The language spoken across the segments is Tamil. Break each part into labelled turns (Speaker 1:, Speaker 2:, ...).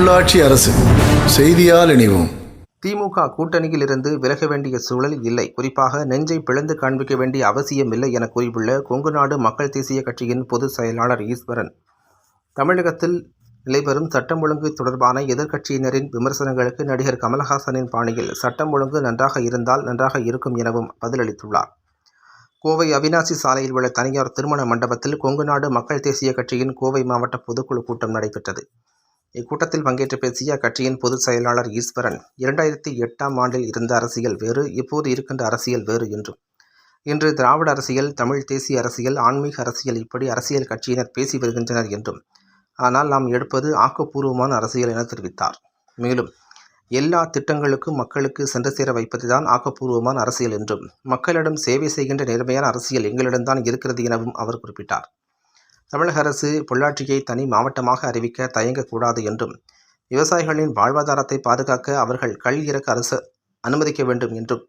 Speaker 1: உள்ளாட்சி அரசு செய்தியால் இணைவோம்.
Speaker 2: திமுக கூட்டணியில் இருந்து விலக வேண்டிய சூழல் இல்லை. குறிப்பாக நெஞ்சை பிளந்து காண்பிக்க வேண்டிய அவசியம் இல்லை என கூறியுள்ள கொங்கு நாடு மக்கள் தேசிய கட்சியின் பொதுச் செயலாளர் ஈஸ்வரன். தமிழகத்தில் நிலைபெறும் சட்டம் ஒழுங்கு தொடர்பான எதிர்க்கட்சியினரின் விமர்சனங்களுக்கு நடிகர் கமலஹாசனின் பாணியில் சட்டம் ஒழுங்கு நன்றாக இருந்தால் நன்றாக இருக்கும் எனவும் பதிலளித்துள்ளார். கோவை அவினாசி சாலையில் உள்ள தனியார் திருமண மண்டபத்தில் கொங்கு நாடு மக்கள் தேசிய கட்சியின் கோவை மாவட்ட பொதுக்குழு கூட்டம் நடைபெற்றது. இக்கூட்டத்தில் பங்கேற்று பேசிய அக்கட்சியின் பொதுச் செயலாளர் ஈஸ்வரன் இரண்டாயிரத்தி எட்டாம் ஆண்டில் இருந்த அரசியல் வேறு இப்போது இருக்கின்ற அரசியல் வேறு என்றும். இன்று திராவிட அரசியல் தமிழ் தேசிய அரசியல் ஆன்மீக அரசியல் இப்படி அரசியல் கட்சியினர் பேசி வருகின்றனர் என்றும் ஆனால் நாம் எடுப்பது ஆக்கப்பூர்வமான அரசியல் என தெரிவித்தார். மேலும் எல்லா திட்டங்களுக்கும் மக்களுக்கு சென்று சேர வைப்பதுதான் ஆக்கப்பூர்வமான அரசியல் என்றும் மக்களிடம் சேவை செய்கின்ற நேர்மையான அரசியல் எங்களிடம்தான் இருக்கிறது எனவும் அவர் குறிப்பிட்டார். தமிழக அரசு பொள்ளாச்சியை தனி மாவட்டமாக அறிவிக்க தயங்கக்கூடாது என்றும் விவசாயிகளின் வாழ்வாதாரத்தை பாதுகாக்க அவர்கள் கல் இறக்க அரசு அனுமதிக்க வேண்டும் என்றும்.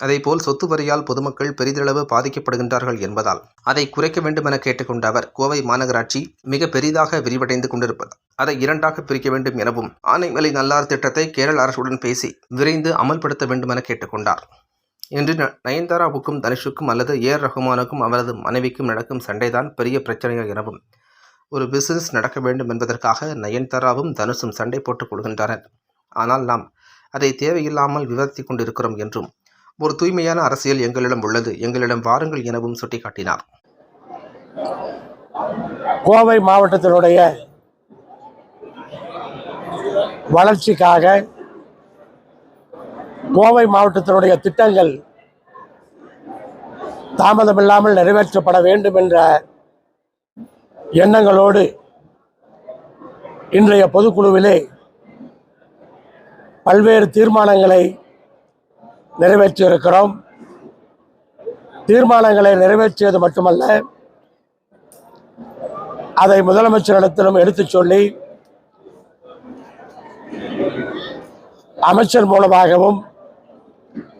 Speaker 2: அதேபோல் சொத்து வரியால் பொதுமக்கள் பெரிதளவு பாதிக்கப்படுகின்றார்கள் என்பதால் அதை குறைக்க வேண்டும் என கேட்டுக்கொண்ட அவர் கோவை மாநகராட்சி மிக பெரிதாக விரிவடைந்து கொண்டிருப்பது அதை இரண்டாக பிரிக்க வேண்டும் எனவும் ஆனைமலை நல்லார் திட்டத்தை கேரள அரசுடன் பேசி விரைந்து அமல்படுத்த வேண்டும் என கேட்டுக்கொண்டார். இன்று ந- நயன்தாராவுக்கும் தனுஷுக்கும் அல்லது ஏர் ரஹ்மானுக்கும் அவரது மனைவிக்கும் நடக்கும் சண்டைதான் பெரிய பிரச்சனைகள் எனவும் ஒரு பிசினஸ் நடக்க வேண்டும் என்பதற்காக நயன்தாராவும் தனுஷும் சண்டை போட்டுக் கொள்கின்றனர். ஆனால் நாம் அதை தேவையில்லாமல் விவரித்துக் கொண்டிருக்கிறோம் என்றும் ஒரு தூய்மையான அரசியல் எங்களிடம் உள்ளது எங்களிடம் வாருங்கள் எனவும் சுட்டிக்காட்டினார்.
Speaker 3: கோவை மாவட்டத்தினுடைய வளர்ச்சிக்காக கோவை மாவட்டத்தினுடைய திட்டங்கள் தாமதமில்லாமல் நிறைவேற்றப்பட வேண்டும் என்ற எண்ணங்களோடு இன்றைய பொதுக்குழுவிலே பல்வேறு தீர்மானங்களை நிறைவேற்றியிருக்கிறோம். தீர்மானங்களை நிறைவேற்றியது மட்டுமல்ல அதை முதலமைச்சரிடத்திலும் எடுத்துச் சொல்லி அமைச்சர் மூலமாகவும்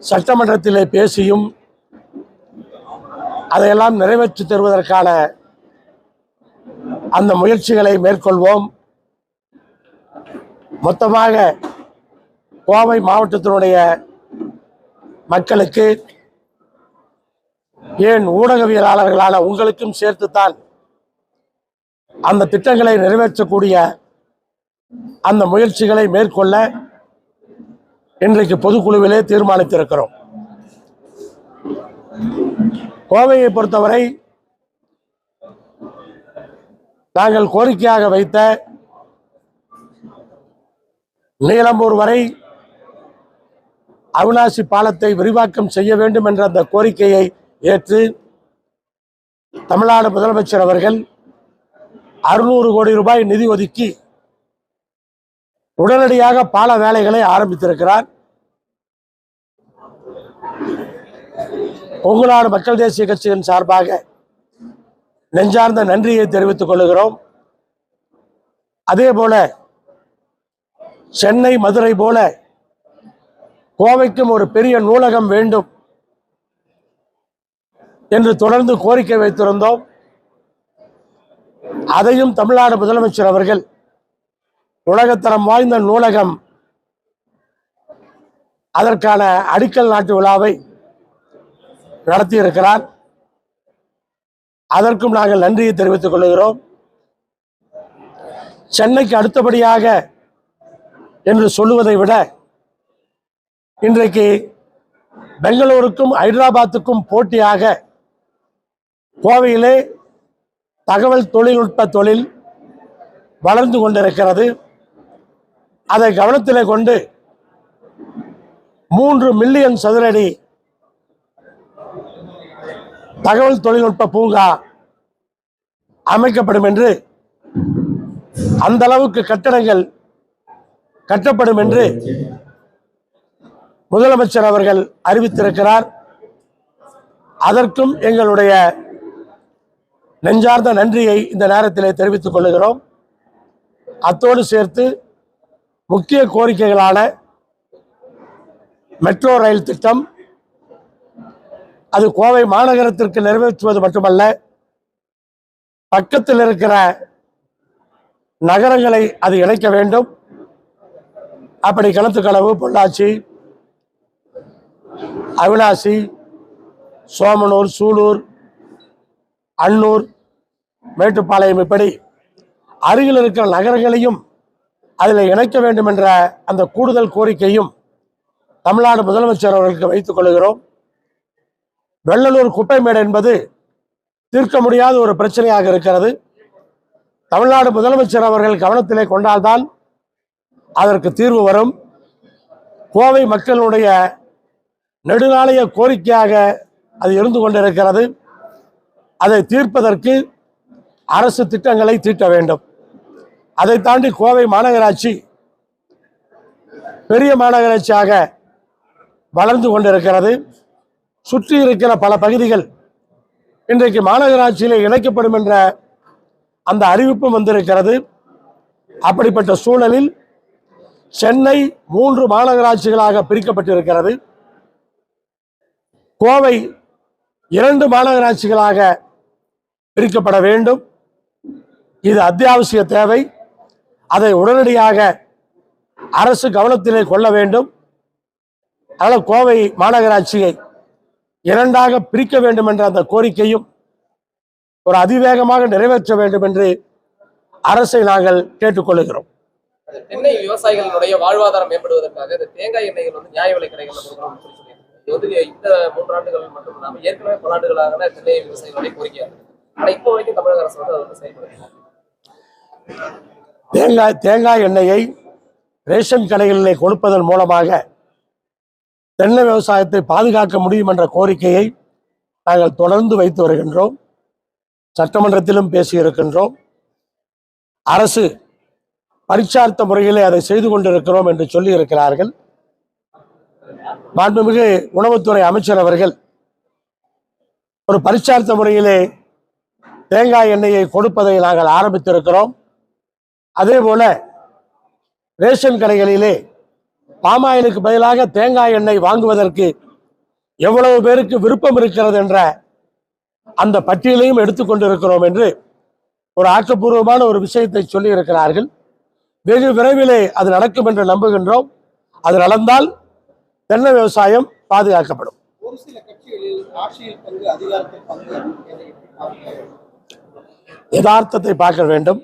Speaker 3: சட்டமன்றத்திலே பேசியும் அதையெல்லாம் நிறைவேற்றி தருவதற்கான அந்த முயற்சிகளை மேற்கொள்வோம். மொத்தமாக கோவை மாவட்டத்தினுடைய மக்களுக்கு ஏன் ஊடகவியலாளர்களான உங்களுக்கும் சேர்த்துத்தான் அந்த திட்டங்களை நிறைவேற்றக்கூடிய அந்த முயற்சிகளை மேற்கொள்ள இன்றைக்கு பொதுக்குழுவிலே தீர்மானித்திருக்கிறோம். கோவையை பொறுத்தவரை நாங்கள் கோரிக்கையாக வைத்த நீலம்பூர் வரை அவினாசி பாலத்தை விரிவாக்கம் செய்ய வேண்டும் என்ற அந்த கோரிக்கையை ஏற்று தமிழ்நாடு முதலமைச்சர் அவர்கள் அறுநூறு கோடி ரூபாய் நிதி ஒதுக்கி உடனடியாக பால வேலைகளை ஆரம்பித்திருக்கிறார். கொங்குநாடு மக்கள் தேசிய கட்சியின் சார்பாக நெஞ்சார்ந்த நன்றியை தெரிவித்துக் கொள்கிறோம். அதே போல சென்னை மதுரை போல கோவைக்கும் ஒரு பெரிய நூலகம் வேண்டும் என்று தொடர்ந்து கோரிக்கை வைத்திருந்தோம். அதையும் தமிழ்நாடு முதலமைச்சர் அவர்கள் உலகத்தரம் வாய்ந்த நூலகம். அதற்கான அடிக்கல் நாட்டு விழாவை நடத்தியிருக்கிறார். அதற்கும் நாங்கள் நன்றியை தெரிவித்துக் கொள்கிறோம். சென்னைக்கு அடுத்தபடியாக என்று சொல்லுவதை விட இன்றைக்கு பெங்களூருக்கும் ஹைதராபாத்துக்கும் போட்டியாக கோவையிலே தகவல் தொழில்நுட்ப தொழில் வளர்ந்து கொண்டிருக்கிறது. அதை கவனத்திலே கொண்டு மூன்று மில்லியன் சதுரடி தகவல் தொழில்நுட்ப பூங்கா அமைக்கப்படும் என்று அந்த அளவுக்கு கட்டடங்கள் கட்டப்படும் என்று முதலமைச்சர் அவர்கள் அறிவித்திருக்கிறார். அதற்கும் எங்களுடைய நெஞ்சார்ந்த நன்றியை இந்த நேரத்திலே தெரிவித்துக் கொள்கிறோம் அத்தோடு சேர்த்து முக்கிய கோரிக்கைகளான மெட்ரோ ரயில் திட்டம் அது கோவை மாநகரத்திற்கு நிறைவேற்றுவது மட்டுமல்ல பக்கத்தில் இருக்கிற நகரங்களை அது இணைக்க வேண்டும். அப்படி கிணத்துக்களவு பொள்ளாச்சி அவினாசி சோமனூர் சூலூர் அன்னூர் மேட்டுப்பாளையம் இப்படி அருகில் இருக்கிற நகரங்களையும் அதில் இணைக்க வேண்டும் என்ற அந்த கூடுதல் கோரிக்கையும் தமிழ்நாடு முதலமைச்சர் அவர்களுக்கு வைத்துக் கொள்கிறோம். வெள்ளலூர் குப்பைமேடு என்பது தீர்க்க முடியாத ஒரு பிரச்சனையாக இருக்கிறது. தமிழ்நாடு முதலமைச்சர் அவர்கள் கவனத்திலே கொண்டால்தான் அதற்கு தீர்வு வரும். கோவை மக்களுடைய நெடுநாளைய கோரிக்கையாக அது இருந்து கொண்டிருக்கிறது. அதை தீர்ப்பதற்கு அரசு திட்டங்களை தீட்ட வேண்டும். அதை தாண்டி கோவை மாநகராட்சி பெரிய மாநகராட்சியாக வளர்ந்து கொண்டிருக்கிறது. சுற்றி இருக்கிற பல பகுதிகள் இன்றைக்கு மாநகராட்சியில் இணைக்கப்படும் என்ற அந்த அறிவிப்பும் வந்திருக்கிறது. அப்படிப்பட்ட சூழலில் சென்னை மூன்று மாநகராட்சிகளாக பிரிக்கப்பட்டிருக்கிறது. கோவை இரண்டு மாநகராட்சிகளாக பிரிக்கப்பட வேண்டும். இது அத்தியாவசிய தேவை. அதை உடனடியாக அரசு கவனத்திலே கொள்ள வேண்டும். அதனால் கோவை மாநகராட்சியை இரண்டாக பிரிக்க வேண்டும் என்ற அந்த கோரிக்கையும் ஒரு அதிவேகமாக நிறைவேற்ற வேண்டும் என்று அரசை நாங்கள் கேட்டுக்கொள்கிறோம்.
Speaker 4: தென்னை விவசாயிகளுடைய வாழ்வாதாரம் மேம்படுவதற்காக இந்த தேங்காய் எண்ணெய்கள் வந்து நியாய விலை கடைகள் கொடுக்கணும்னு இது வந்து இந்த மூன்றாண்டுகள் மட்டும் இல்லாமல் ஏற்கனவே பல ஆண்டுகளாக தென்னை விவசாயிகளுடைய கோரிக்கையாக ஆனால் இப்போ வரைக்கும் தமிழக அரசு வந்து அதை வந்து செயல்படுத்தல.
Speaker 3: தேங்காய் தேங்காய் எண்ணெயை ரேஷன் கடைகளிலே கொடுப்பதன் மூலமாக தென்னை விவசாயத்தை பாதுகாக்க முடியும் என்ற கோரிக்கையை நாங்கள் தொடர்ந்து வைத்து வருகின்றோம். சட்டமன்றத்திலும் பேசியிருக்கின்றோம். அரசு பரிச்சார்த்த முறையிலே அதை செய்து கொண்டிருக்கிறோம் என்று சொல்லியிருக்கிறார்கள். மாண்புமிகு உணவுத்துறை அமைச்சர் அவர்கள் ஒரு பரிச்சார்த்த முறையிலே தேங்காய் எண்ணெயை கொடுப்பதை நாங்கள் ஆரம்பித்திருக்கிறோம். அதே போல ரேஷன் கடைகளிலே பாமாயிலுக்கு பதிலாக தேங்காய் எண்ணெய் வாங்குவதற்கு எவ்வளவு பேருக்கு விருப்பம் இருக்கிறது என்ற அந்த பட்டியலையும் எடுத்துக்கொண்டிருக்கிறோம் என்று ஒரு ஆக்கப்பூர்வமான ஒரு விஷயத்தை சொல்லி இருக்கிறார்கள் வெகு விரைவிலே அது நடக்கும் என்று நம்புகின்றோம். அது நடந்தால் தென்னை விவசாயம் பாதுகாக்கப்படும்? யதார்த்தத்தை பார்க்க வேண்டும்.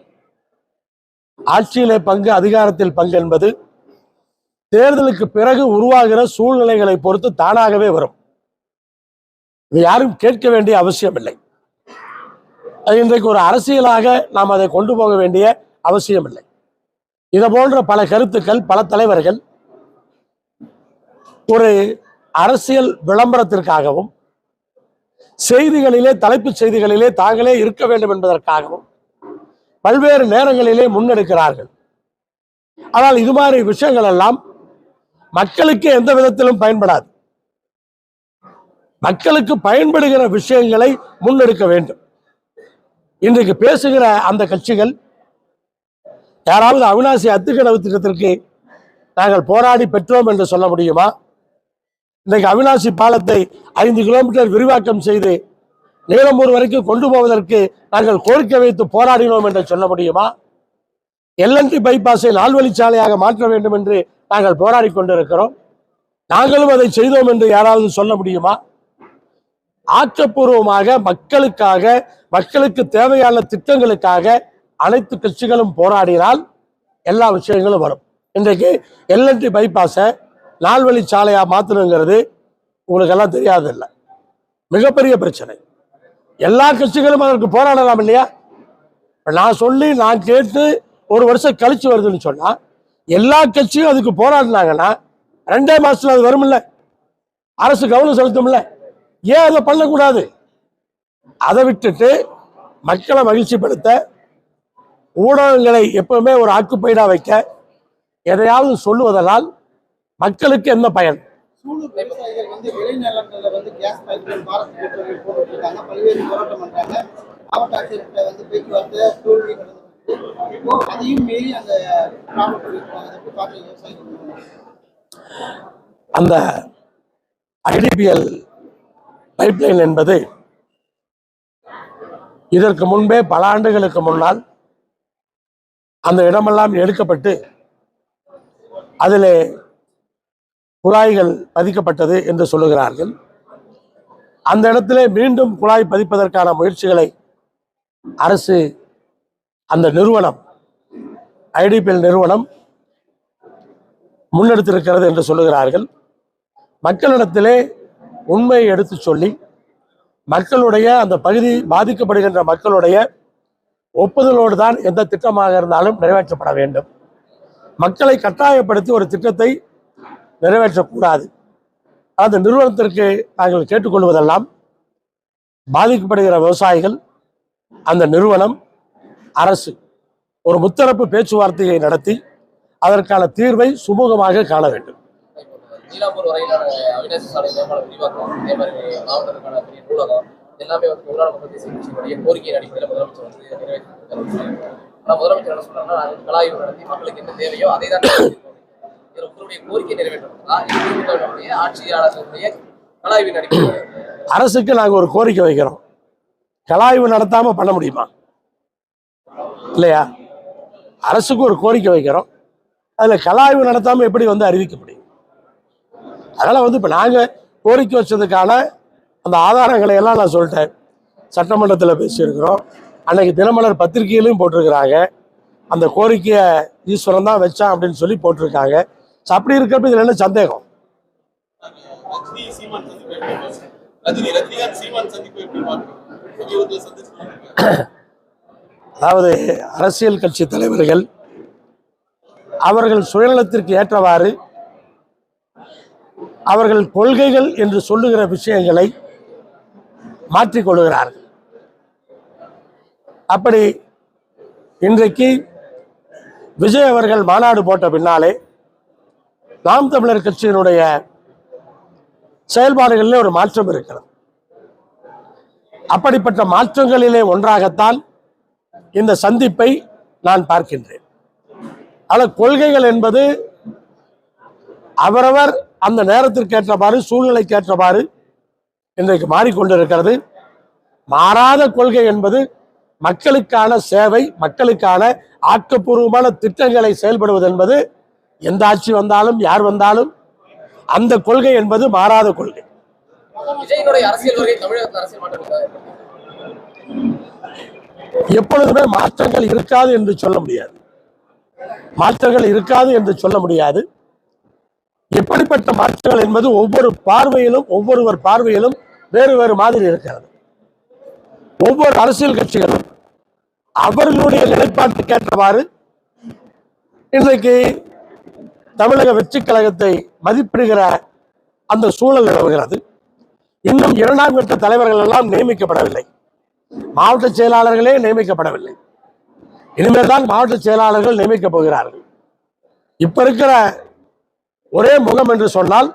Speaker 3: ஆட்சியிலே பங்கு அதிகாரத்தில் பங்கு என்பது தேர்தலுக்கு பிறகு உருவாகிற சூழ்நிலைகளை பொறுத்து தானாகவே வரும். இது யாரும் கேட்க வேண்டிய அவசியம் இல்லை இன்றைக்கு ஒரு அரசியலாக நாம் அதை கொண்டு போக வேண்டிய அவசியம் இல்லை இதை போன்ற பல கருத்துக்கள் பல தலைவர்கள் ஒரு அரசியல் விளம்பரத்திற்காகவும் செய்திகளிலே தலைப்புச் செய்திகளிலே தாங்களே இருக்க வேண்டும் என்பதற்காகவும் பல்வேறு நேரங்களிலே முன்னெடுக்கிறார்கள். ஆனால் இது மாதிரி விஷயங்கள் எல்லாம் மக்களுக்கு எந்த விதத்திலும் பயன்படாது. மக்களுக்கு பயன்படுகிற விஷயங்களை முன்னெடுக்க வேண்டும். இன்றைக்கு பேசுகிற அந்த கட்சிகள் யாராவது அவினாசி அத்துக்கடவு திட்டத்திற்கு நாங்கள் போராடி பெற்றோம் என்று சொல்ல முடியுமா? இன்றைக்கு அவினாசி பாலத்தை ஐந்து கிலோமீட்டர் விரிவாக்கம் செய்து நீலம்பூர் வரைக்கும் கொண்டு போவதற்கு நாங்கள் கோரிக்கை வைத்து போராடினோம் என்று சொல்ல முடியுமா? எல்என்டி பைபாஸை நால்வழிச்சாலையாக மாற்ற வேண்டும் என்று நாங்கள் போராடி கொண்டிருக்கிறோம். நாங்களும் அதை செய்தோம் என்று யாராவது சொல்ல முடியுமா? ஆக்கப்பூர்வமாக மக்களுக்காக மக்களுக்கு தேவையான திட்டங்களுக்காக அனைத்து கட்சிகளும் போராடினால் எல்லா விஷயங்களும் வரும். இன்றைக்கு எல்என்டி பைபாஸை நால்வழி சாலையாக மாற்றணுங்கிறது உங்களுக்கு எல்லாம் மிகப்பெரிய பிரச்சனை. எல்லா கட்சிகளும் அதற்கு போராடலாம் இல்லையா? நான் சொல்லி நான் கேட்டு ஒரு வருஷம் கழிச்சு வருதுன்னு சொன்னா எல்லா கட்சியும் அதுக்கு போராடினாங்கன்னா ரெண்டே மாசத்துல அது வரும்ல? அரசு கவனம் செலுத்தும்ல? ஏன் அதை பண்ணக்கூடாது? அதை விட்டுட்டு மக்களை மகிழ்ச்சிப்படுத்த ஊடகங்களை எப்பவுமே ஒரு ஆக்குப்பயிடாக வைக்க எதையாவது சொல்லுவதனால் மக்களுக்கு என்ன பயன்?
Speaker 5: சூலூர் விவசாயிகள் வந்து விளைநிலங்களில் வந்து கேஸ் பைப்லைன் பாரத் பெட்ரோலியம் போட்டுட்டு இருக்காங்க பல்வேறு போராட்டம் பண்றாங்க. மாவட்ட ஆட்சியர்கிட்ட வந்து பேச்சுவார்த்தை தோல்வி நடந்திருக்கு இப்போ அதையும் மீறி அந்த ப்ராப்ளம் பண்ணிருக்காங்க அதை எப்படி விவசாயிகள்
Speaker 3: அந்த ஐடிபிஎல் பைப்லைன் என்பது இதற்கு முன்பே பல ஆண்டுகளுக்கு முன்னால் அந்த இடமெல்லாம் எடுக்கப்பட்டு அதிலே குழாய்கள் பதிக்கப்பட்டது என்று சொல்லுகிறார்கள். அந்த இடத்திலே மீண்டும் குழாய் பதிப்பதற்கான முயற்சிகளை அரசு அந்த நிறுவனம் ஐடிபிஎல் நிறுவனம் முன்னெடுத்திருக்கிறது என்று சொல்லுகிறார்கள். மக்களிடத்திலே உண்மையை எடுத்து சொல்லி மக்களுடைய அந்த பகுதி பாதிக்கப்படுகின்ற மக்களுடைய ஒப்புதலோடு தான் எந்த திட்டமாக இருந்தாலும் நிறைவேற்றப்பட வேண்டும். மக்களை கட்டாயப்படுத்தி ஒரு திட்டத்தை நிறைவேற்றக்கூடாது. அந்த நிறுவனத்திற்கு நாங்கள் கேட்டுக்கொள்வதெல்லாம் பாதிக்கப்படுகிற விவசாயிகள் அந்த நிறுவனம் அரசு ஒரு முத்தரப்பு பேச்சுவார்த்தையை நடத்தி அதற்கான தீர்வை சுமூகமாக காண வேண்டும்.
Speaker 4: நீலாம்பூர் வரையிலான சாலை மேம்பாலம் விரிவாக்கம் அதே மாதிரி பெரிய நூலகம் எல்லாமே வந்து மக்கள் கோரிக்கையின் அடிப்படையில் முதலமைச்சர் வந்து ஆனால் முதலமைச்சர் என்ன சொல்றாங்கன்னா நாங்கள் கலாய்வு நடத்தி மக்களுக்கு என்ன தேவையோ அதை தான் கோரிக்கை நிறைவேற்றப்பட்டதா? ஆட்சியாளர்களுடைய
Speaker 3: அரசுக்கு நாங்கள் ஒரு கோரிக்கை வைக்கிறோம். கலாய்வு நடத்தாம பண்ண முடியுமா? இல்லையா? அரசுக்கு ஒரு கோரிக்கை வைக்கிறோம். அதில் கலாய்வு நடத்தாம எப்படி வந்து அறிவிக்க முடியும்? அதனால வந்து இப்போ நாங்கள் கோரிக்கை வச்சதுக்கான அந்த ஆதாரங்களை எல்லாம் நான் சொல்லிட்டேன். சட்டமன்றத்தில் பேசியிருக்கிறோம். அன்னைக்கு தினமலர் பத்திரிகையிலையும் போட்டிருக்கிறாங்க. அந்த கோரிக்கையை ஈஸ்வரன் தான் வச்சான் அப்படின்னு சொல்லி போட்டிருக்காங்க. அப்படி இருக்கிறப்ப இதில் என்ன சந்தேகம்? அதாவது அரசியல் கட்சி தலைவர்கள் அவர்கள் சுயநலத்திற்கு ஏற்றவாறு அவர்கள் கொள்கைகள் என்று சொல்லுகிற விஷயங்களை மாற்றிக்கொள்கிறார்கள் அப்படி இன்றைக்கு விஜய் அவர்கள் மாநாடு போட்ட பின்னாலே நாம் தமிழர் கட்சியினுடைய செயல்பாடுகளிலே ஒரு மாற்றம் இருக்கிறது. அப்படிப்பட்ட மாற்றங்களிலே ஒன்றாகத்தான் இந்த சந்திப்பை நான் பார்க்கின்றேன். ஆனால் கொள்கைகள் என்பது அவரவர் அந்த நேரத்திற்கு ஏற்றவாறு சூழ்நிலைக்கு ஏற்றவாறு இன்றைக்கு மாறிக்கொண்டிருக்கிறது. மாறாத கொள்கை என்பது மக்களுக்கான சேவை மக்களுக்கான ஆக்கப்பூர்வமான திட்டங்களை செயல்படுவது என்பது எந்த ஆட்சி வந்தாலும் யார் வந்தாலும் அந்த கொள்கை என்பது மாறாத கொள்கை. எப்பொழுதுமே மாற்றங்கள் இருக்காது என்று சொல்ல முடியாது. மாற்றங்கள் இருக்காது என்று சொல்ல முடியாது. எப்படிப்பட்ட மாற்றங்கள் என்பது ஒவ்வொரு பார்வையிலும் ஒவ்வொருவர் பார்வையிலும் வேறு வேறு மாதிரி இருக்கிறது. ஒவ்வொரு அரசியல் கட்சிகளும் அவர்களுடைய நிலைப்பாட்டுக்கு ஏற்றவாறு இன்றைக்கு தமிழக வெற்றி கழகத்தை மதிப்பிடுகிற அந்த சூழல் நிலவுகிறது. இன்னும் இரண்டாம் கட்ட தலைவர்கள் எல்லாம் நியமிக்கப்படவில்லை. மாவட்ட செயலாளர்களே நியமிக்கப்படவில்லை. இனிமேல் தான் மாவட்ட செயலாளர்கள் நியமிக்கப் போகிறார்கள். இப்ப இருக்கிற ஒரே முகம் என்று சொன்னால்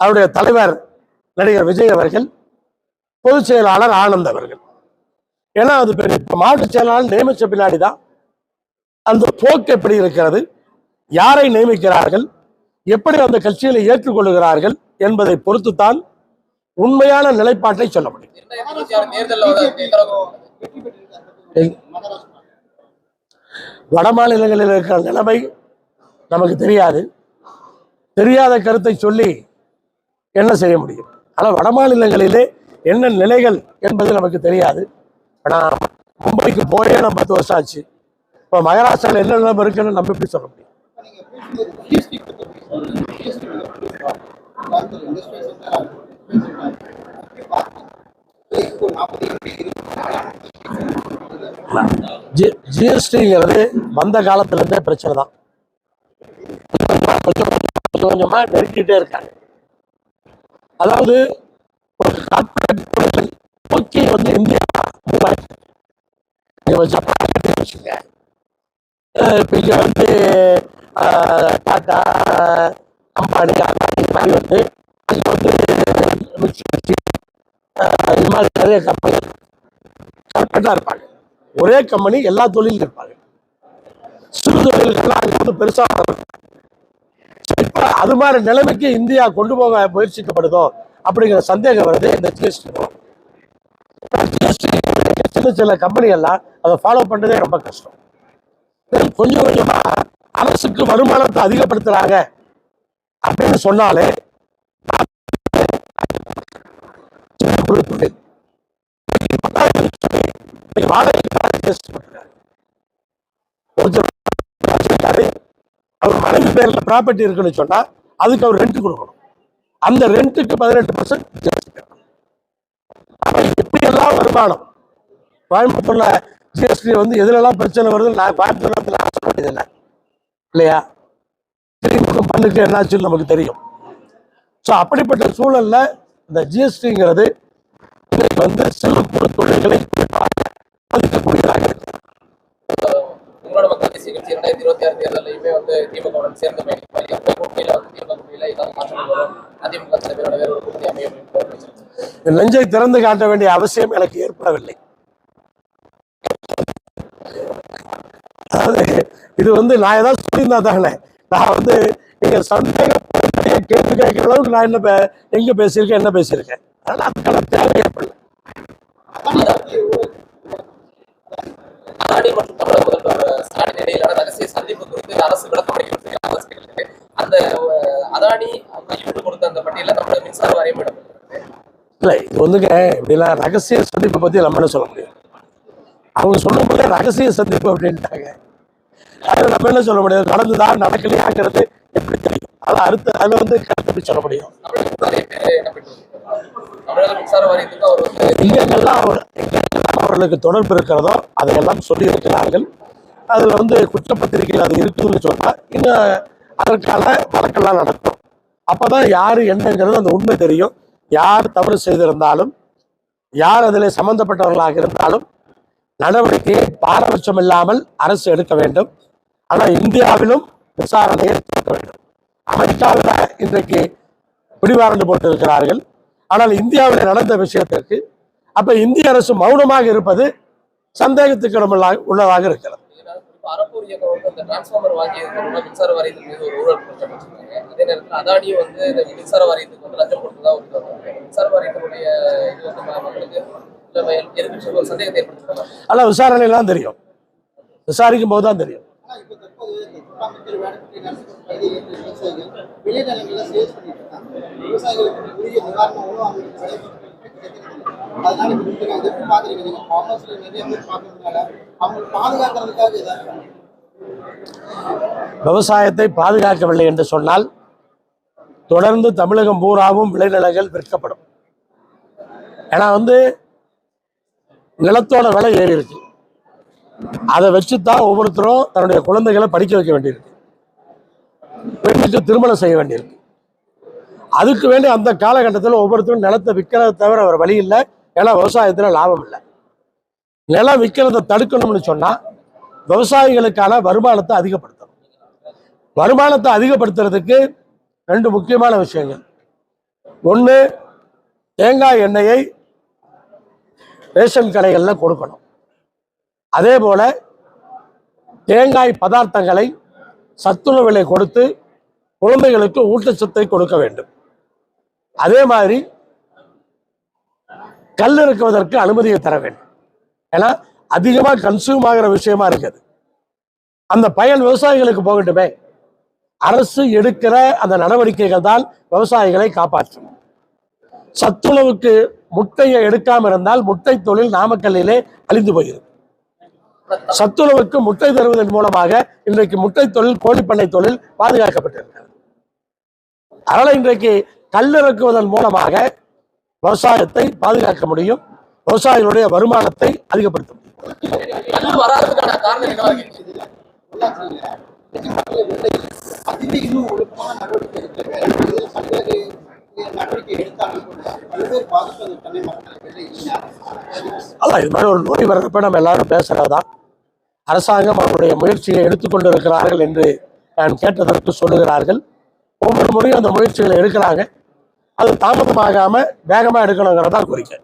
Speaker 3: அவருடைய தலைவர் நடிகர் விஜய் அவர்கள் பொதுச் செயலாளர் ஆனந்த் அவர்கள். ஏன்னா அது பெரிய மாவட்ட செயலாளர் நியமிச்ச பின்னாடி தான் அந்த போக்கு எப்படி இருக்கிறது? யாரை நியமிக்கிறார்கள்? எப்படி அந்த கட்சிகளை ஏற்றுக்கொள்கிறார்கள் என்பதை பொறுத்துத்தான் உண்மையான நிலைப்பாட்டை சொல்ல முடியும். வட மாநிலங்களில் இருக்கிற நிலைமை நமக்கு தெரியாது. தெரியாத கருத்தை சொல்லி என்ன செய்ய முடியும்? ஆனால் வட மாநிலங்களிலே என்ன நிலைகள் என்பது நமக்கு தெரியாது. ஆனால் மும்பைக்கு போயே நான் பத்து வருஷம் ஆச்சு. இப்போ மகாராஷ்டிராவில் என்ன நிலைமை இருக்குன்னு நம்ம எப்படி சொல்ல முடியும்? ஜிஎஸ்டிங்கிறது வந்த காலத்துலேருந்தே பிரச்சனை தான். கொஞ்சம் கொஞ்சமாக நெருக்கிட்டே இருக்காங்க. அதாவது ஒரு கார்பரேட் நோக்கி வந்து இந்தியா ஜப்பான் வச்சுங்க இப்போ இங்கே வந்து அஹ், டாடா அம்பானி இது மாதிரி வந்து அங்கே வந்து மிக்சி இது மாதிரி நிறைய கம்பெனி கரெக்டாக இருப்பாங்க. ஒரே கம்பெனி எல்லா தொழிலும் இருப்பாங்க. சிறு தொழில்கள்லாம் அங்கே வந்து பெருசாக இப்போ அது மாதிரி நிலைமைக்கு இந்தியா கொண்டு போக முயற்சிக்கப்படுதோ அப்படிங்கிற சந்தேகம் வருது இந்த ஜிஎஸ்டி சின்ன சின்ன கம்பெனிகள்லாம் அதை ஃபாலோ பண்ணுறதே ரொம்ப கஷ்டம். கொஞ்சம் கொஞ்சமாக அரசுக்கு வருமானத்தை அதிகப்படுத்துறாங்க. அப்படின்னு சொன்னாலே வாடகை அவர் மனைவி பேர்ல ப்ராப்பர்ட்டி இருக்குன்னு சொன்னா அதுக்கு அவர் ரெண்ட் கொடுக்கணும். அந்த ரெண்ட்டுக்கு பதினெட்டு பர்சன்ட் எப்படி எல்லாம் வருமானம்? கோயம்புத்தூர்ல ஜிஎஸ்டி வந்து எதுலெல்லாம் பிரச்சனை வருது நான் வந்து நான் சொல்ல வேண்டியதில்லை இல்லையா? திடீர்னு பண்ணுக்கு என்னாச்சுன்னு நமக்கு தெரியும். ஸோ அப்படிப்பட்ட சூழல்ல இந்த ஜிஎஸ்டிங்கிறது இன்னைக்கு வந்து குறு தொழில்களை பாதிக்கக்கூடியதாக இருக்கு.
Speaker 4: உங்களோட மக்கள் தேசிய கட்சி ரெண்டாயிரத்தி இருபத்தி ஆறு தேர்தலையுமே வந்து திமுகவுடன் சேர்ந்து பயணிப்பாங்க அந்த கூட்டணியில வந்து திமுக கூட்டணியில ஏதாவது மாற்றங்கள் வரும் அதிமுக தலைவரோட வேற ஒரு கூட்டணி அமையும் அப்படின்னு வச்சிருக்காங்க.
Speaker 3: இந்த நெஞ்சை திறந்து காட்ட வேண்டிய அவசியம் எனக்கு ஏற்படவில்லை. அதாவது இது வந்து நான் ஏதாவது சொல்லியிருந்தா தானே? நான் வந்து நீங்க சந்தேகப்படைய கேள்வி கேட்கிற அளவுக்கு நான் என்ன எங்க பேசியிருக்கேன் என்ன பேசியிருக்கேன்? அதனால அதுக்கான தேவை ஏற்படல
Speaker 4: அதானி மற்றும் தமிழக முதல்வர் ஸ்டாலின் இடையிலான ரகசிய சந்திப்பு குறித்து அரசு விளக்கம் அளிக்கிறது அரசு கேட்டிருக்கு. அந்த அஹ், அதானி கைவிட்டு கொடுத்த அந்த பட்டியல தமிழக மின்சார வாரியம் இடம்பெற்றிருக்கு.
Speaker 3: இல்லை இது வந்துங்க இப்படிலாம் ரகசிய சந்திப்பை பத்தி நம்ம என்ன சொல்ல முடியும்? அவங்க சொல்லும் போதே ரகசிய சந்திப்பு அப்படின்ட்டாங்க. அது நம்ம என்ன சொல்ல முடியாது நடந்துதா நடக்கலையாங்கிறது எப்படி தெரியும்? அது அடுத்த அதை வந்து கருத்து சொல்ல முடியும். எங்கெங்கெல்லாம் அவர்களுக்கு தொடர்பு இருக்கிறதோ அதையெல்லாம் சொல்லி இருக்கிறார்கள். அதில் வந்து குற்றப்பத்திரிகையில் அது இருக்குதுன்னு சொன்னால் இன்னும் அதற்கான வழக்கெல்லாம் நடக்கும். அப்பதான் யார் என்னங்கிறது அந்த உண்மை தெரியும். யார் தவறு செய்திருந்தாலும் யார் அதில் சம்பந்தப்பட்டவர்களாக இருந்தாலும் நடவடிக்கையை பாரபட்சம் இல்லாமல் அரசு எடுக்க வேண்டும். ஆனால் இந்தியாவிலும் விசாரணையை எடுக்க வேண்டும். அமெரிக்காவில் இன்றைக்கு பிடிவாரண்டு போட்டிருக்கிறார்கள். ஆனால் இந்தியாவில் நடந்த விஷயத்திற்கு அப்ப இந்திய அரசு மௌனமாக இருப்பது சந்தேகத்துக்கு இடமில்லா- உள்ளதாக இருக்கிறது.
Speaker 4: அறப்போர் இயக்கம் வந்து அந்த டிரான்ஸ்ஃபார்மர் வாங்கியது மூலமா மின்சார வாரியத்தின் மீது ஒரு ஊழல் குற்றம் வச்சிருக்காங்க. அதே நேரத்தில் அதானியும் வந்து இந்த மின்சார வாரியத்துக்கு வந்து லஞ்சம் கொடுத்ததா ஒரு இது வந்தாங்க மின்சார வாரியத்தினுடைய இது வந்து ம- மக்களுக்கு இல்ல எதிர்கட்சி ஒரு சந்தேகத்தை ஏற்படுத்திருக்காங்க.
Speaker 3: ஆனால் விசாரணையெல்லாம் தெரியும். விசாரிக்கும் போது தான் தெரியும்.
Speaker 5: அதனால நிறைய பேர் பாதுகாக்கிறதுக்காக
Speaker 3: விவசாயத்தை பாதுகாக்கவில்லை என்று சொன்னால் தொடர்ந்து தமிழகம் பூராவும் விளைநிலங்கள் விற்கப்படும். ஏன்னா வந்து நிலத்தோட விலை ஏறி இருக்கு அதை வச்சு தான் ஒவ்வொருத்தரும் தன்னுடைய குழந்தைகளை படிக்க வைக்க வேண்டியிருக்கு. பெண்ணுக்கு திருமணம் செய்ய வேண்டியிருக்கு. அதுக்கு வேண்டி அந்த காலகட்டத்தில் ஒவ்வொருத்தரும் நிலத்தை விற்கிறத தவிர ஒரு வழி இல்லை. ஏன்னா விவசாயத்தில் லாபம் இல்லை. நிலம் விற்கிறத தடுக்கணும்னு சொன்னால் விவசாயிகளுக்கான வருமானத்தை அதிகப்படுத்தணும். வருமானத்தை அதிகப்படுத்துறதுக்கு ரெண்டு முக்கியமான விஷயங்கள். ஒன்று தேங்காய் எண்ணெயை ரேஷன் கடைகளில் கொடுக்கணும். அதே போல தேங்காய் பதார்த்தங்களை சத்துணவிலை கொடுத்து குழந்தைகளுக்கு ஊட்டச்சத்தை கொடுக்க வேண்டும். அதே மாதிரி கல் இருக்குவதற்கு அனுமதியை தர வேண்டும். ஏன்னா அதிகமாக கன்சியூம் ஆகிற விஷயமா இருக்குது. அந்த பயன் விவசாயிகளுக்கு போகட்டுமே. அரசு எடுக்கிற அந்த நடவடிக்கைகள் தான் விவசாயிகளை காப்பாற்றும். சத்துணவுக்கு முட்டையை எடுக்காமல் இருந்தால் முட்டை தொழில் நாமக்கல்லிலே அழிந்து போகிறது. சத்துணவுக்கு முட்டை தருவதன் மூலமாக இன்றைக்கு முட்டை தொழில் கோழிப்பண்ணை தொழில் பாதுகாக்கப்பட்டிருக்கிறது. அதனால் இன்றைக்கு கல் இறக்குவதன் மூலமாக விவசாயத்தை பாதுகாக்க முடியும். விவசாயிகளுடைய வருமானத்தை அதிகப்படுத்த முடியும்
Speaker 4: கல் வராததுக்கான காரணம் என்னவா இருக்கு
Speaker 5: உள்ளாட்சியில நிஜமாகவே விலை அதிக இன்னும் ஒழுக்கமான நடவடிக்கை எடுக்க இதில் பல்வேறு நடவடிக்கை எடுத்தாலும் கூட பல்வேறு பாதிப்பு தன்னை மக்களுக்கு இல்லை இல்லையா
Speaker 3: அதான் இது மாதிரி ஒரு நோய் வர்றப்ப நம்ம எல்லாரும் பேசுறதுதான் அரசாங்கம் அவருடைய முயற்சியை எடுத்துக்கொண்டு இருக்கிறார்கள் என்று நான் கேட்டதற்கு சொல்லுகிறார்கள். ஒவ்வொரு முறையும் அந்த முயற்சிகளை எடுக்கிறாங்க. அது தாமதமாகாம வேகமா எடுக்கணுங்கிறதா கோரிக்கை.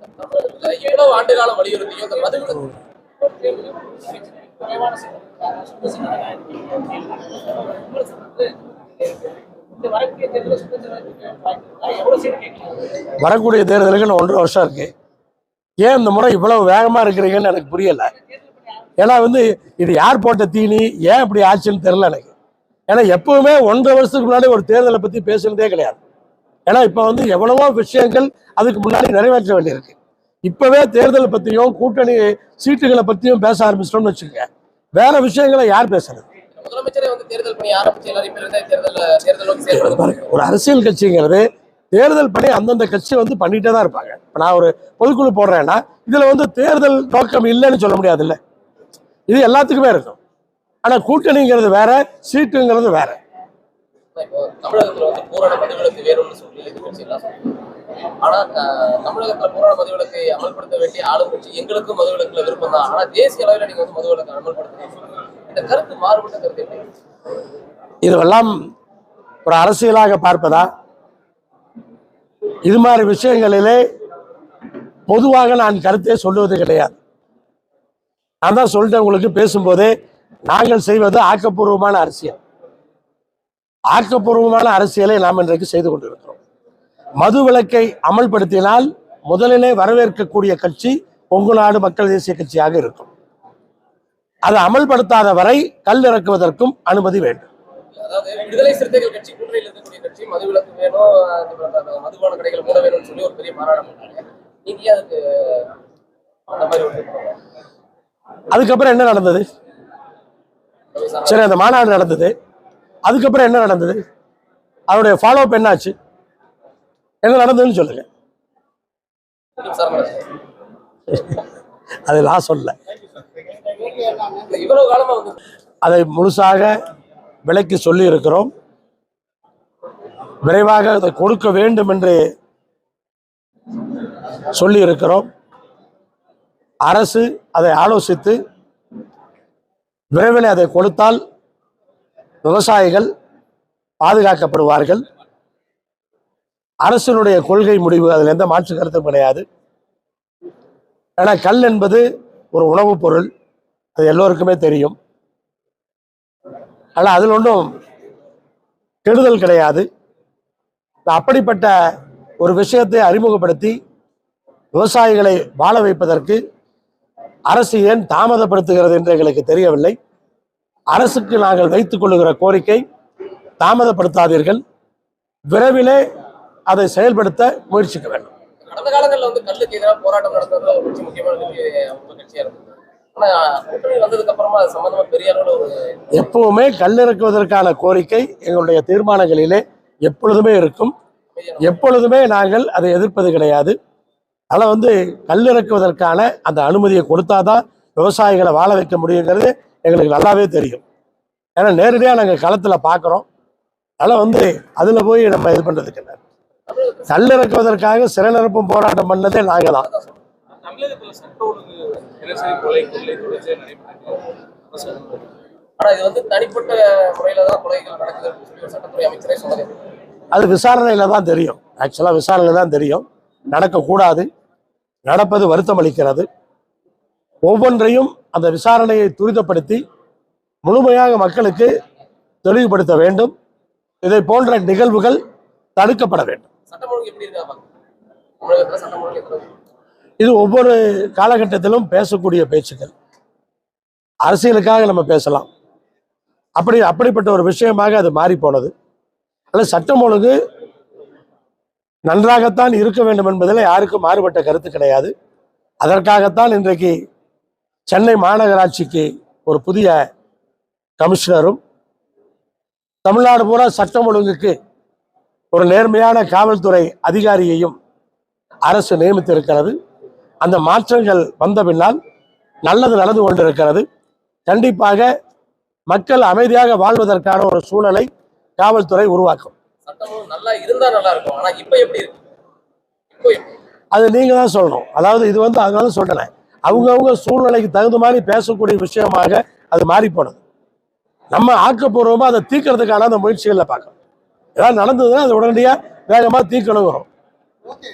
Speaker 3: வரக்கூடிய தேர்தலுக்கு ஒன்றரை வருஷம் இருக்கு. ஏன் இந்த முறை இவ்வளவு வேகமா இருக்கிறீங்கன்னு எனக்கு புரியல. ஏன்னா வந்து இது யார் போட்ட தீனி? ஏன் இப்படி ஆச்சுன்னு தெரியல எனக்கு. ஏன்னா எப்பவுமே ஒன்றரை வருஷத்துக்கு முன்னாடி ஒரு தேர்தலை பத்தி பேசுனதே கிடையாது. ஏன்னா இப்ப வந்து எவ்வளவோ விஷயங்கள் அதுக்கு முன்னாடி நிறைவேற்ற வேண்டியிருக்கு. இப்பவே தேர்தலை பத்தியும் கூட்டணி சீட்டுகளை பத்தியும் பேச ஆரம்பிச்சிட்டோம்னு வச்சுக்கோங்க. வேற விஷயங்களை யார் பேசுறது? ஒரு அரசியல் கட்சிங்கிறது தேர்தல் பணி அந்தந்த கட்சி வந்து பண்ணிட்டே தான் இருப்பாங்க. இப்ப நான் ஒரு பொதுக்குழு போடுறேன்னா இதுல வந்து தேர்தல் நோக்கம் இல்லைன்னு சொல்ல முடியாதுல்ல. இது எல்லாத்துக்குமே இருக்கும். ஆனா கூட்டணிங்கிறது வேற சீட்டுங்கிறது வேற.
Speaker 4: தமிழகத்துல வந்து பூரண மதுவிலக்கு வேணும்னு சொல்லி எதிர்கட்சி எல்லாம் சொல்லுது ஆனா அஹ், தமிழகத்துல பூரண மதுவிலக்கை அமல்படுத்த வேண்டிய ஆளுங்கட்சி எங்களுக்கும் மதுவிலக்குல விருப்பம் தான். ஆனா தேசிய அளவில் நீங்க வந்து மதுவிலக்கு அமல்படுத்த இந்த கருத்து மாறுபட்ட கருத்து எப்படி
Speaker 3: இதுவெல்லாம் ஒரு அரசியலாக பார்ப்பதா? இது மாதிரி விஷயங்களிலே பொதுவாக நான் கருத்தே சொல்லுவது கிடையாது. நான் தான் சொல்லிட்டேன் உங்களுக்கு பேசும்போதே நாங்கள் செய்வது ஆக்கப்பூர்வமான அரசியல். ஆக்கப்பூர்வமான அரசியலை நாம் இன்றைக்கு செய்து கொண்டிருக்கிறோம். மது விலக்கை அமல்படுத்தினால் முதலிலே வரவேற்கக்கூடிய கட்சி கொங்கு நாடு மக்கள் தேசிய கட்சியாக இருக்கும். அதை அமல்படுத்தாத வரை கல் இறக்குவதற்கும் அனுமதி வேண்டும்.
Speaker 4: மதுவிலக்கு வேணும் மதுபான கடைகள் மூட வேணும்னு சொல்லி ஒரு பெரிய மாநாடம் பண்ணாங்க நீங்க அதுக்கு அந்த மாதிரி
Speaker 3: அதுக்கப்புறம் என்ன நடந்தது? சரி அந்த மாநாடு நடந்தது. அதுக்கப்புறம் என்ன நடந்தது? அவருடைய ஃபாலோ அப் என்னாச்சு? என்ன நடந்ததுன்னு சொல்லுங்க. அது நான் சொல்ல அதை முழுசாக விலைக்கு சொல்லி இருக்கிறோம் விரைவாக அதை கொடுக்க வேண்டும் என்று சொல்லி இருக்கிறோம் அரசு அதை ஆலோசித்து விரைவில் அதை கொடுத்தால் விவசாயிகள் பாதுகாக்கப்படுவார்கள். அரசினுடைய கொள்கை முடிவு அதில் எந்த மாற்று கருத்தும் கிடையாது. ஏன்னா கல் என்பது ஒரு உணவுப் பொருள். அது எல்லோருக்குமே தெரியும். ஆனால் அதில் ஒன்றும் கெடுதல் கிடையாது. அப்படிப்பட்ட ஒரு விஷயத்தை அறிமுகப்படுத்தி விவசாயிகளை வாழ வைப்பதற்கு அரசு ஏன் தாமதப்படுத்துகிறது என்று எங்களுக்கு தெரியவில்லை. அரசுக்கு நாங்கள் வைத்துக் கொள்ளுகிற கோரிக்கை தாமதப்படுத்தாதீர்கள். விரைவிலே அதை செயல்படுத்த முயற்சிக்க வேண்டும்.
Speaker 4: கடந்த காலங்கள்ல வந்து கல்லுக்கு எதிராக போராட்டம் ஒரு கட்சி முக்கியமான கட்சி அவங்க கட்சியா இருந்தது. ஆனா கூட்டணி வந்ததுக்கு அப்புறமா அது சம்பந்தமா பெரிய அளவுல ஒரு
Speaker 3: எப்பவுமே கல்லிறக்குவதற்கான கோரிக்கை எங்களுடைய தீர்மானங்களிலே எப்பொழுதுமே இருக்கும். எப்பொழுதுமே நாங்கள் அதை எதிர்ப்பது கிடையாது. ஆனால் வந்து கல்லிறக்குவதற்கான அந்த அனுமதியை கொடுத்தாதான் விவசாயிகளை வாழ வைக்க முடியுங்கிறது எங்களுக்கு நல்லாவே தெரியும். ஏன்னா நேரடியாக நாங்கள் களத்தில் பார்க்குறோம் அதனால் வந்து அதில் போய் நம்ம இது பண்ணுறதுக்கு என்ன கல்லிறக்குவதற்காக சிறை நிரப்பும் போராட்டம் பண்ணதே நாங்கள் தான்.
Speaker 6: சட்ட ஒழுங்கு தினசரி கொலை கொள்ளை நடைபெற்று
Speaker 4: ஆனா இது வந்து தனிப்பட்ட முறையில தான் கொலைகள் ஒரு சட்டத்துறை அமைச்சரே சொன்னது
Speaker 3: அது விசாரணையில் தான் தெரியும். ஆக்சுவலாக விசாரணையில் தான் தெரியும். நடக்கக்கூடாது. நடப்பது வருத்தம் அளிக்கிறது. ஒவ்வொன்றையும் அந்த விசாரணையை துரிதப்படுத்தி முழுமையாக மக்களுக்கு தெளிவுபடுத்த வேண்டும். இதை போன்ற நிகழ்வுகள் தடுக்கப்பட வேண்டும்? இது ஒவ்வொரு காலகட்டத்திலும் பேசக்கூடிய பேச்சுக்கள். அரசியலுக்காக நம்ம பேசலாம். அப்படி அப்படிப்பட்ட ஒரு விஷயமாக அது மாறி போனது அல்ல சட்டம் ஒழுங்கு நன்றாகத்தான் இருக்க வேண்டும் என்பதில் யாருக்கும் மாறுபட்ட கருத்து கிடையாது. அதற்காகத்தான் இன்றைக்கு சென்னை மாநகராட்சிக்கு ஒரு புதிய கமிஷனரும் தமிழ்நாடு பூரா சட்டம் ஒழுங்குக்கு ஒரு நேர்மையான காவல்துறை அதிகாரியையும் அரசு நியமித்திருக்கிறது. அந்த மாற்றங்கள் வந்த பின்னால் நல்லது நடந்து கொண்டிருக்கிறது கண்டிப்பாக மக்கள் அமைதியாக வாழ்வதற்கான ஒரு சூழலை காவல்துறை உருவாக்கும்.
Speaker 4: சட்டம் ஒழுங்கு நல்லா இருந்தா நல்லா இருக்கும். ஆனா இப்ப எப்படி இருக்கு? இப்போ எப்படி?
Speaker 3: அது நீங்க தான் சொல்லணும். அதாவது இது வந்து அதனால சொல்றேன். அவங்கவுங்க சூழ்நிலைக்கு தகுந்த மாதிரி பேசக்கூடிய விஷயமாக அது மாறி போனது நம்ம ஆக்கப்பூர்வமா அதை தீர்க்கறதுக்கான அந்த முயற்சிகளை பார்க்கணும். ஏதாவது நடந்ததுன்னா அதை உடனடியாக வேகமாக தீர்க்கணுங்கிறோம்.
Speaker 5: ஓகே.